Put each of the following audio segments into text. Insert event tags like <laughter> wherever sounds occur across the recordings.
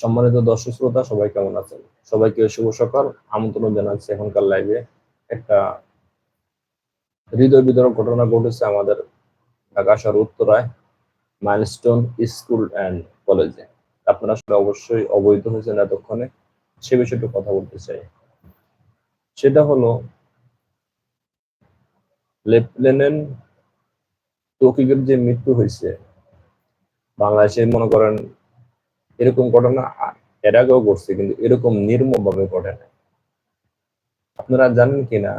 সম্মানিত দর্শক শ্রোতা, সবাই কেমন আছেন? সবাইকে শুভ সকাল। আমন্ত্রণ জানাচ্ছি এখনকার লাইভে একটা হৃদয় বিতরক ঘটনা ঘটেছে আমাদের ঢাকা শহর উত্তরায় মাইলস্টোন স্কুল অ্যান্ড কলেজে আপনারা আসলে অবশ্যই অবৈধ হয়েছেন এতক্ষণে। সে বিষয়ে কথা বলতে চাই। সেটা হলো লেফটেন্যান্ট তৌকিকের যে মৃত্যু হয়েছে বাংলাদেশে মনে করেন এরকম ঘটনা এর আগেও ঘটছে, কিন্তু এরকম নির্মম ভাবে ঘটে না আপনারা জানেন কিনা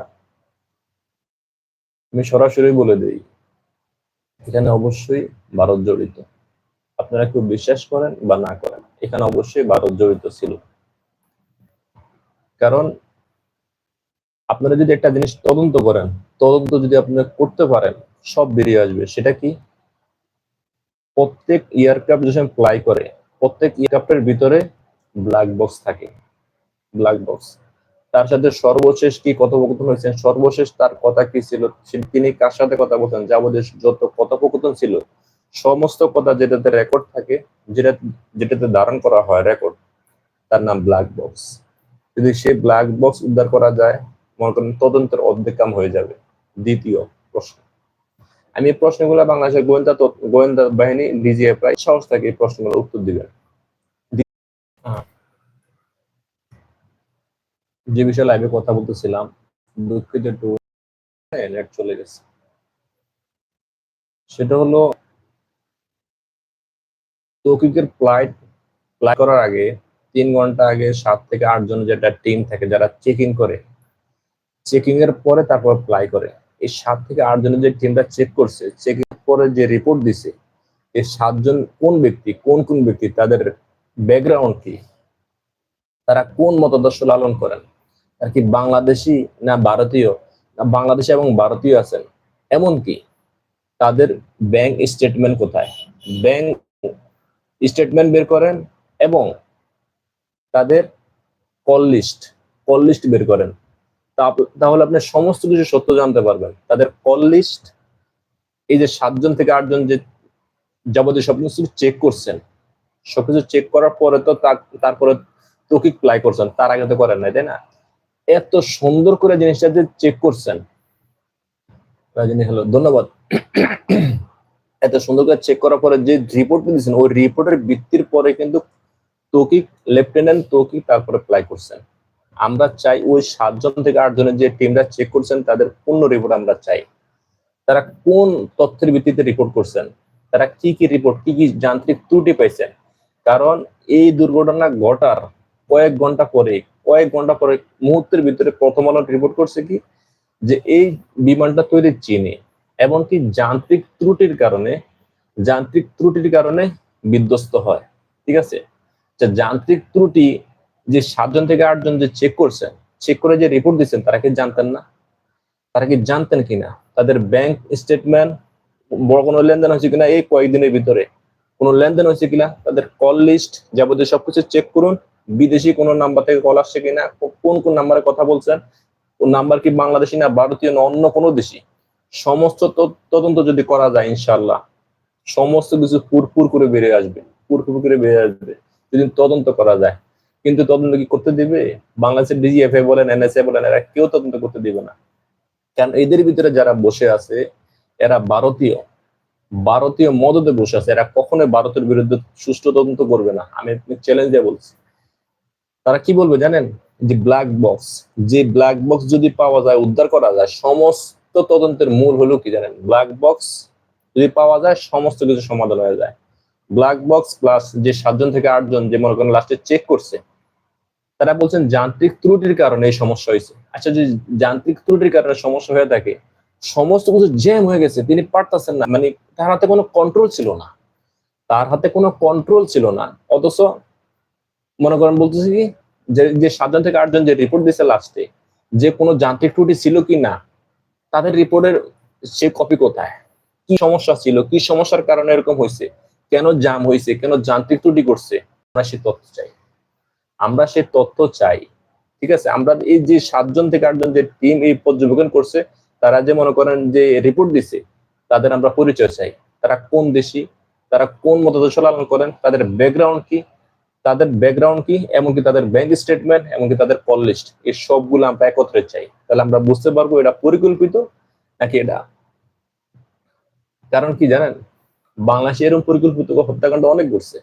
আমি সরাসরি বলে দিই, এখানে অবশ্যই ভারত জড়িত। আপনারা কেউ বিশ্বাস করেন বা না করেন, এখানে অবশ্যই ভারত জড়িত ছিল। কারণ আপনারা যদি একটা জিনিস তদন্ত করেন, তদন্ত যদি আপনারা করতে পারেন, সব বেরিয়ে আসবে। সেটা কি? প্রত্যেক এয়ারক্রাফট যখন ফ্লাই করে প্রত্যেক এয়ারক্রাফটের ভিতরে ব্ল্যাক বক্স থাকে। ব্ল্যাক বক্স তার সাথে সর্বশেষ কি কথোপকথন হয়েছে? সর্বশেষ তার কথা কি ছিল? তিনি কার সাথে কথা বলতেন? যাবতীয় যত কথোপকথন ছিল, সমস্ত কথা যেটাতে রেকর্ড থাকে, যেটা যেটাতে ধারণ করা হয় রেকর্ড তার নাম ব্ল্যাক বক্স যদি সেই ব্ল্যাক বক্স উদ্ধার করা যায়, মনে করেন তদন্তের অর্ধেক কাম হয়ে যাবে। দ্বিতীয় প্রশ্ন। আমি এই প্রশ্নগুলো বাংলাদেশের গোয়েন্দা গোয়েন্দা বাহিনী, ডিজিএ প্রায় সাহস থাকে এই প্রশ্নগুলো উত্তর দিবেন। যে বিষয়ে লাইভে কথা বলতেছিলাম, দুঃখিত একটু। চলে গেছে। সেটা হলো, তৌকিকের ফ্লাইট ফ্লাই করার আগে তিন ঘণ্টা আগে সাত থেকে আট জন যেটা টিম থাকে, যারা চেকিং করে চেকিং এর পরে তারপর ফ্লাই করে। এই সাত থেকে আট জনের যে টিমটা চেক করছে চেকিং পরে যে রিপোর্ট দিছে, এই সাতজন কোন ব্যক্তি, কোন কোন ব্যক্তি, তাদের ব্যাকগ্রাউন্ড কি, তারা কোন মতাদর্শ লালন করেন আর কি বাংলাদেশি না ভারতীয়, না বাংলাদেশি এবং ভারতীয় আছেন এমনকি তাদের ব্যাংক স্টেটমেন্ট কোথায়? ব্যাংক স্টেটমেন্ট বের করেন এবং তাদের কল লিস্ট কল লিস্ট বের করেন। তাহলে আপনি সমস্ত কিছু সত্য জানতে পারবেন। তাদের কল লিস্ট এই যে সাতজন থেকে আটজন যে যাবতীয় সব কিছু চেক করছেন। সবকিছু চেক করার পরে তো তা- তারপরে তৌকিক প্লাই করছেন। তার আগে তো করেন নাই, তাই না? এত সুন্দর করে জিনিসটা যে চেক করছেন। রাজনী হলো, ধন্যবাদ। <coughs> এত সুন্দর করে চেক করার পরে যে রিপোর্ট দিয়েছেন, ওই রিপোর্টের ভিত্তির পরে কিন্তু তৌকিক লেফটেন্যান্ট তৌকিক তারপরে প্লাই করছেন। আমরা চাই ওই সাতজন থেকে আটজনের যে টিমরা চেক করছেন, তাদের পূর্ণ রিপোর্ট আমরা চাই। তারা কোন তথ্যের ভিত্তিতে রিপোর্ট করছেন? তারা কি কি রিপোর্ট কি কি যান্ত্রিক ত্রুটি পাইছেন? কারণ এই দুর্ঘটনা ঘটার কয়েক ঘণ্টা পরে, কয়েক ঘণ্টা পরে মুহূর্তের ভিতরে প্রথম আলো রিপোর্ট করছে কি? যে এই বিমানটা তৈরি চীনে, এমনকি যান্ত্রিক ত্রুটির কারণে, যান্ত্রিক ত্রুটির কারণে বিধ্বস্ত হয়। ঠিক আছে? যান্ত্রিক ত্রুটি যে সাতজন থেকে আটজন যে চেক করছেন চেক করে যে রিপোর্ট দিচ্ছেন, তারা কি জানতেন না? তারা কি জানতেন কিনা তাদের ব্যাংক স্টেটমেন্ট বড় কোনো লেনদেন হয়েছে কিনা এই কয়েকদিনের ভিতরে? কোনো লেনদেন হয়েছে কিনা? তাদের কল লিস্ট যাবতীয় সবকিছু চেক করুন। বিদেশি কোনো নাম্বার থেকে কল আসছে কিনা? কোন কোন নাম্বারে কথা বলছেন? কোন নাম্বার কি বাংলাদেশি না ভারতীয় না অন্য কোনো দেশি? সমস্ত তদ- তদন্ত যদি করা যায় ইনশাল্লাহ সমস্ত কিছু পুরপুর করে বেরিয়ে আসবে, পুরপুর করে বেরিয়ে আসবে। যদি তদন্ত করা যায়। কিন্তু তদন্ত কি করতে দিবে? বাংলাদেশের ডিজিএফএ বলেন এনএসএ বলেন, এরা কেউ তদন্ত করতে দিবে না। কারণ এদের ভিতরে যারা বসে আছে, এরা ভারতীয়। ভারতীয় মদতে বসে আছে, এরা কখনোই ভারতের বিরুদ্ধে সুষ্ঠু তদন্ত করবে না। আমি চ্যালেঞ্জ বলছি। তারা কি বলবে জানেন? যে ব্ল্যাক বক্স যে ব্ল্যাক বক্স যদি পাওয়া যায়, উদ্ধার করা যায়, সমস্ত তদন্তের মূল হলো কি জানেন? ব্ল্যাক বক্স যদি পাওয়া যায়, সমস্ত কিছু সমাধান হয়ে যায়। ব্ল্যাক বক্স প্লাস যে সাতজন থেকে আটজন, যে মনে করেন লাস্টে চেক করছে তারা বলছেন যান্ত্রিক ত্রুটির কারণে এই সমস্যা হয়েছে। আচ্ছা যদি যান্ত্রিক ত্রুটির কারণে সমস্যা হয়ে থাকে, সমস্ত কিছু জ্যাম হয়ে গেছে, তিনি পারতেছেন না। মানে তার হাতে কোনো কন্ট্রোল ছিল না। তার হাতে কোনো কন্ট্রোল ছিল না। অথচ মনে করেন বলতেছি কি, যে সাতজন থেকে আটজন যে রিপোর্ট দিছে লাস্টে যে কোনো যান্ত্রিক ত্রুটি ছিল কি না, তাদের রিপোর্টের সে কপি কোথায়? কি সমস্যা ছিল? কি সমস্যার কারণে এরকম হয়েছে? কেন জাম হয়েছে? কেন যান্ত্রিক ত্রুটি করছে? আমরা সে তথ্য চাই। আমরা সেই তথ্য চাই, ঠিক আছে? আমরা এই যে সাতজন থেকে আটজন যে টিম এই পর্যবেক্ষণ করছে, তারা যে মনে করেন যে রিপোর্ট দিছে, তাদের আমরা পরিচয় চাই। তারা কোন দেশি, তারা কোন মতাদর্শ লালন করেন, তাদের ব্যাকগ্রাউন্ড কি, তাদের ব্যাকগ্রাউন্ড কি, এমনকি তাদের ব্যাংক স্টেটমেন্ট এমনকি তাদের কল লিস্ট এই সবগুলো আমরা একত্রে চাই। তাহলে আমরা বুঝতে পারব এটা পরিকল্পিত নাকি এটা? কারণ কি জানেন? বাংলাদেশে এরকম পরিকল্পিত হত্যাকাণ্ড অনেক ঘটছে।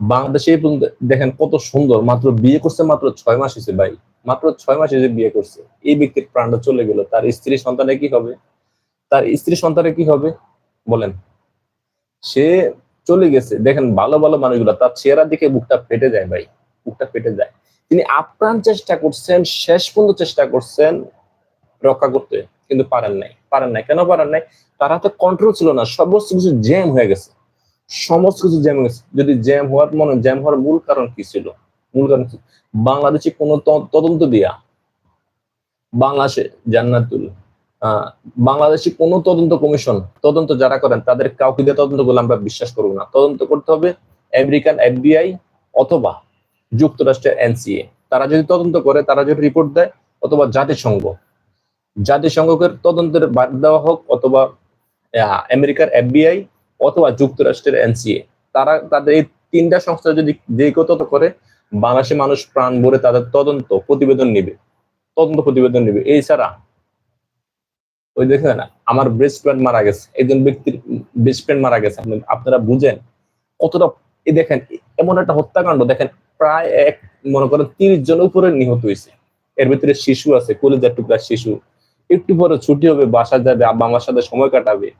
বাংলাদেশে দেখেন কত সুন্দর, মাত্র বিয়ে করছে মাত্র ছয় মাস হয়েছে ভাই। মাত্র ছয় মাস এসে বিয়ে করছে, এই ব্যক্তির প্রাণটা চলে গেল। তার স্ত্রী সন্তানে কি হবে? তার স্ত্রী সন্তানে কি হবে? বলেন। সে চলে গেছে। দেখেন ভালো ভালো মানুষগুলো, তার চেহারা দিকে বুকটা ফেটে যায় ভাই। বুকটা ফেটে যায়। তিনি আপ্রাণ চেষ্টা করছেন, শেষ পর্যন্ত চেষ্টা করছেন রক্ষা করতে। কিন্তু পারেন নাই। পারেন নাই। কেন পারেন নাই? তার হাতে কন্ট্রোল ছিল না। সমস্ত কিছু জ্যাম হয়ে গেছে। সমস্ত কিছু জ্যাম হয়ে গেছে। যদি জ্যাম হওয়ার মনে জ্যাম হওয়ার মূল কারণ কি ছিল? মূল কারণ কি? বাংলাদেশে কোনো তদন্ত দিয়া বাংলাদেশে জান্নাতুল বাংলাদেশি কোন তদন্ত কমিশন, তদন্ত যারা করেন, তাদের কাউকে দিয়ে তদন্ত করলে আমরা বিশ্বাস করব না। তদন্ত করতে হবে আমেরিকান এফবিআই অথবা যুক্তরাষ্ট্রের এনসিএ। তারা যদি তদন্ত করে, তারা যদি রিপোর্ট দেয়, অথবা জাতিসংঘ। জাতিসংঘকে তদন্তের বাদ দেওয়া হোক, অথবা আমেরিকার এফবিআই অথবা যুক্তরাষ্ট্রের এনসিএ। তারা তাদের এই তিনটা সংস্থা যদি তদন্ত করে, বাংলাদেশের মানুষ প্রাণ ভরে তাদের তদন্ত প্রতিবেদন নিবে। তদন্ত প্রতিবেদন নিবে। এছাড়া ওই দেখেন আমার বেস্ট ফ্রেন্ড মারা গেছে। একজন ব্যক্তির বেস্ট ফ্রেন্ড মারা গেছে। আপনি- আপনারা বুঝেন কতটা এই দেখেন, এমন একটা হত্যাকাণ্ড। দেখেন, প্রায় এক মনে করেন তিরিশ জন উপরে নিহত হয়েছে। এর ভিতরে শিশু আছে, কলিজার টুকরা শিশু। একটু পরে ছুটি হবে, বাসা যাবে আব্বা আমার সাথে সময় কাটাবে।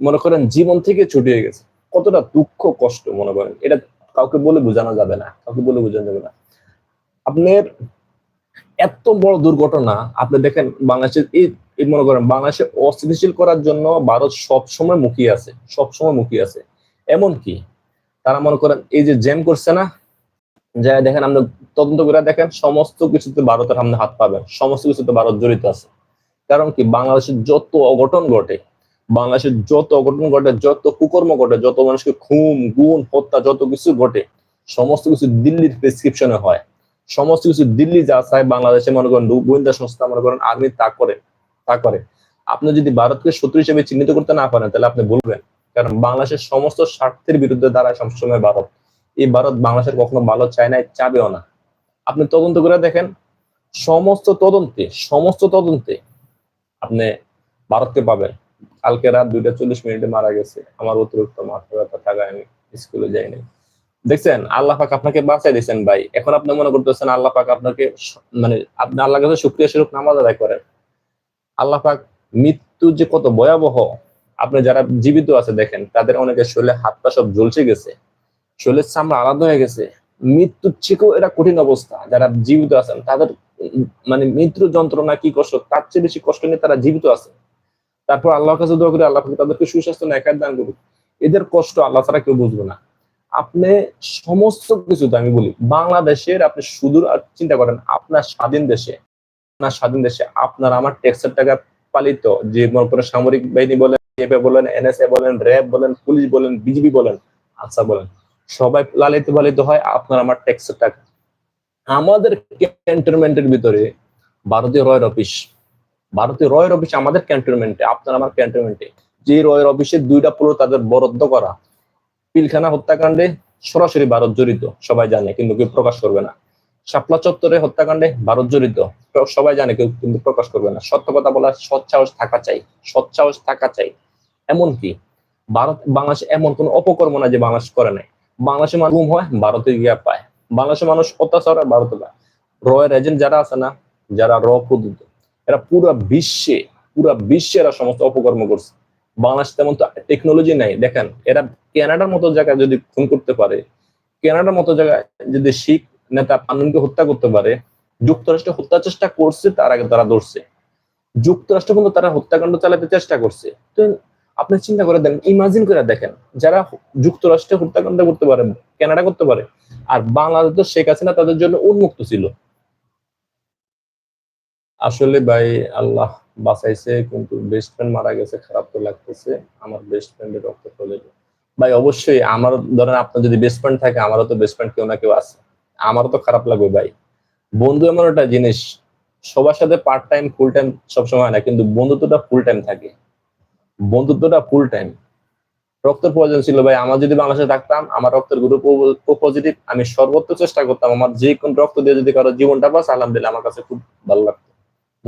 মনে করেন জীবন থেকে ছুটিয়ে গেছে। কতটা দুঃখ, কষ্ট মনে করেন? এটা কাউকে বলে বোঝানো যাবে না। কাউকে বলে বোঝানো যাবে না। আপনার এত বড় দুর্ঘটনা, আপনি দেখেন বাংলাদেশের এই মনে করেন বাংলাদেশে অস্থিতিশীল করার জন্য ভারত সবসময় মুখিয়ে আছে, সবসময় মুখিয়ে আছে। এমন কি তারা মনে করেন এই যে জ্যাম করছে না, যা দেখেন আপনি তদন্ত করে দেখেন সমস্ত কিছুতে ভারতের সামনে হাত পাবেন, সমস্ত কিছুতে ভারত জড়িত আছে। কারণ কি বাংলাদেশের যত অঘটন ঘটে বাংলাদেশের যত অঘটন ঘটে, যত কুকর্ম ঘটে, যত মানুষকে খুন, গুণ, হত্যা, যত কিছু ঘটে, সমস্ত কিছু দিল্লির প্রেসক্রিপশনে হয়। সমস্ত কিছু দিল্লি যা চায়, বাংলাদেশে মনে করেন গোয়েন্দা সংস্থা মনে করেন আর্মি তা করে তা করে। আপনি যদি ভারতকে শত্রু হিসেবে চিহ্নিত করতে না পারেন, তাহলে আপনি বলবেন কারণ বাংলাদেশের সমস্ত স্বার্থের বিরুদ্ধে দাঁড়ায় সবসময় ভারত। এই ভারত বাংলাদেশের কখনো ভালো চায় না চাবেও না। আপনি তদন্ত করে দেখেন, সমস্ত তদন্তে সমস্ত তদন্তে আপনি ভারতকে পাবেন। কালকে রাত দুইটা চল্লিশ মিনিটে মারা গেছে। আমার অতিরিক্ত মাথা ব্যথা থাকায় আমি স্কুলে যাইনি দেখছেন? আল্লাহ পাক আপনাকে বাঁচাই দিয়েছেন ভাই। এখন আপনি মনে করতেছেন আল্লাহ পাক আপনাকে মানে আপনি আল্লাহ কাছে শুক্রিয়া স্বরূপ নামাজ আদায় করেন। আল্লাহ পাক মৃত্যু যে কত ভয়াবহ, আপনি যারা জীবিত আছে দেখেন, তাদের অনেকের শরীরে হাত পা সব জ্বলছে গেছে, শরীরের চামড়া আলাদা হয়ে গেছে। মৃত্যুর থেকেও এটা কঠিন অবস্থা। যারা জীবিত আছেন, তাদের মানে মৃত্যু যন্ত্রণা কি কষ্ট, তার চেয়ে বেশি কষ্ট নিয়ে তারা জীবিত আছে। তারপর আল্লাহর কাছে দোয়া করে, আল্লাহ তাদেরকে সুস্বাস্থ্য নেখার দান করুক। এদের কষ্ট আল্লাহ ছাড়া কেউ বুঝবে না। আপনি সমস্ত কিছুতে আমি বলি, বাংলাদেশের আপনি সুদূর আর চিন্তা করেন, আপনার স্বাধীন দেশে, আপনার স্বাধীন দেশে আপনার আমার ট্যাক্সের টাকা পালিত যে মনে করেন সামরিক বাহিনী বলেন এফএ বলেন এনএসএ বলেন, র্যাব বলেন, পুলিশ বলেন, বিজিবি বলেন আচ্ছা বলেন, সবাই লালিত পালিত হয় আপনার আমার ট্যাক্সের টাকা। আমাদের ক্যান্টনমেন্টের ভিতরে ভারতীয় রয়ের অফিস। ভারতীয় রয়ের অফিস আমাদের ক্যান্টনমেন্টে আপনার আমার ক্যান্টনমেন্টে যে রয়ের অফিসে দুইটা পুরো তাদের বরাদ্দ করা। পিলখানা হত্যাকাণ্ডে সরাসরি ভারত জড়িত, সবাই জানে, কিন্তু কেউ প্রকাশ করবে না। শাপলা চত্বরে হত্যাকাণ্ডে ভারত জড়িত, সবাই জানে, কেউ কিন্তু প্রকাশ করবে না। সত্য কথা বলার সৎসাহস থাকা চাই সৎসাহস থাকা চাই। এমন কি ভারত, বাংলাদেশ এমন কোন অপকর্ম না যে বাংলাদেশ করে নাই। বাংলাদেশে মানুষ হয়, ভারতে গিয়া পায়। বাংলাদেশের মানুষ অত্যাচার ভারতে পায়। রয়ের এজেন্ট যারা আছে না, যারা র পদ্ধতি এরা পুরো বিশ্বে পুরো বিশ্বে এরা সমস্ত অপকর্ম করছে। বাংলাদেশ তেমন তো টেকনোলজি নাই। দেখেন, এরা কানাডার মতো জায়গায় যদি খুন করতে পারে কানাডার মতো জায়গায় যদি শিখ নেতা পানুনকে হত্যা করতে পারে, যুক্তরাষ্ট্র হত্যা চেষ্টা করছে, তার আগে তারা ধরছে। যুক্তরাষ্ট্র কিন্তু তারা হত্যাকাণ্ড চালাতে চেষ্টা করছে। তো আপনি চিন্তা করে দেন ইমাজিন করে দেখেন, যারা যুক্তরাষ্ট্রে হত্যাকাণ্ড করতে পারে কানাডা করতে পারে, আর বাংলাদেশ তো শেখ হাসিনা তাদের জন্য উন্মুক্ত ছিল। আসলে ভাই, আল্লাহ বাঁচাইছে, কিন্তু বেস্ট ফ্রেন্ড মারা গেছে, খারাপ তো লাগতেছে। আমার বেস্ট ফ্রেন্ডের রক্ত চলে ভাই, অবশ্যই আমার, ধরেন আপনার যদি বেস্ট ফ্রেন্ড থাকে, আমারও তো বেস্ট ফ্রেন্ড কেউ না কেউ আছে। আমারও তো খারাপ লাগবে ভাই। বন্ধু এমন একটা জিনিস, সবার সাথে পার্ট টাইম ফুল টাইম সবসময় না, কিন্তু বন্ধুত্বটা ফুল টাইম থাকে। বন্ধুত্বটা ফুল টাইম রক্তের প্রয়োজন ছিল ভাই, আমার যদি বাংলাদেশে থাকতাম, আমার রক্তের গ্রুপ ও পজিটিভ আমি সর্বোচ্চ চেষ্টা করতাম, আমার যে কোন রক্ত দিয়ে যদি কারও জীবনটা পাস আলহামদুলিল্লাহ, আমার কাছে খুব ভালো লাগতো।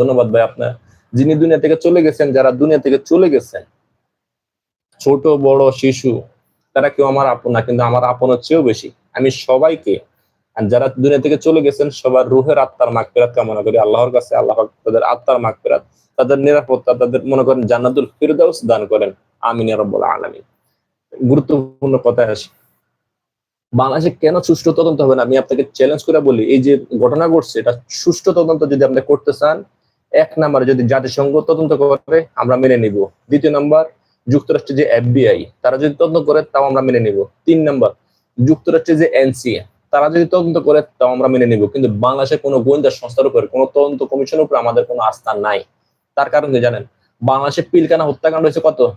ধন্যবাদ ভাই আপনার। যিনি দুনিয়া থেকে চলে গেছেন, যারা দুনিয়া থেকে চলে গেছেন, ছোট, বড়, শিশু, তারা কেউ আমার আপন না, কিন্তু আমার আপনের চেয়েও বেশি। আমি সবাইকে যারা দুনিয়া থেকে চলে গেছেন, সবার রুহের আত্মার মাগফিরাত কামনা করি। আল্লাহর কাছে আল্লাহ তাদের আত্মার মাগফিরাত, তাদের নিরাপত্তা, তাদের মনে করেন জান্নাতুল ফিরদাউস দান করেন। আমিন রাব্বুল আলামিন। গুরুত্বপূর্ণ কথা আসে। বাংলাদেশে কেন সুষ্ঠু তদন্ত হবে না? আমি আপনাকে চ্যালেঞ্জ করে বলি, এই যে ঘটনা ঘটছে, এটা সুষ্ঠু তদন্ত যদি আপনি করতে চান এক নাম্বার যদি জাতিসংঘ তদন্ত করে, আমরা মেনে নিব। দ্বিতীয় নাম্বার, যুক্তরাষ্ট্রের যে এফবিআই তারা যদি তদন্ত করে, তাও আমরা মেনে নিব। তিন নাম্বার, যুক্তরাষ্ট্রের যে এনসিএ, তারা যদি তদন্ত করে, তাও আমরা মেনে নিব। কিন্তু বাংলাদেশের কোনো গোয়েন্দা সংস্থার উপর, কোনো তদন্ত কমিশনের উপর আমাদের কোনো আস্থা নাই। তার কারণ কি জানেন? বাংলাদেশে পিলকানা হত্যাকাণ্ড হয়েছে কত?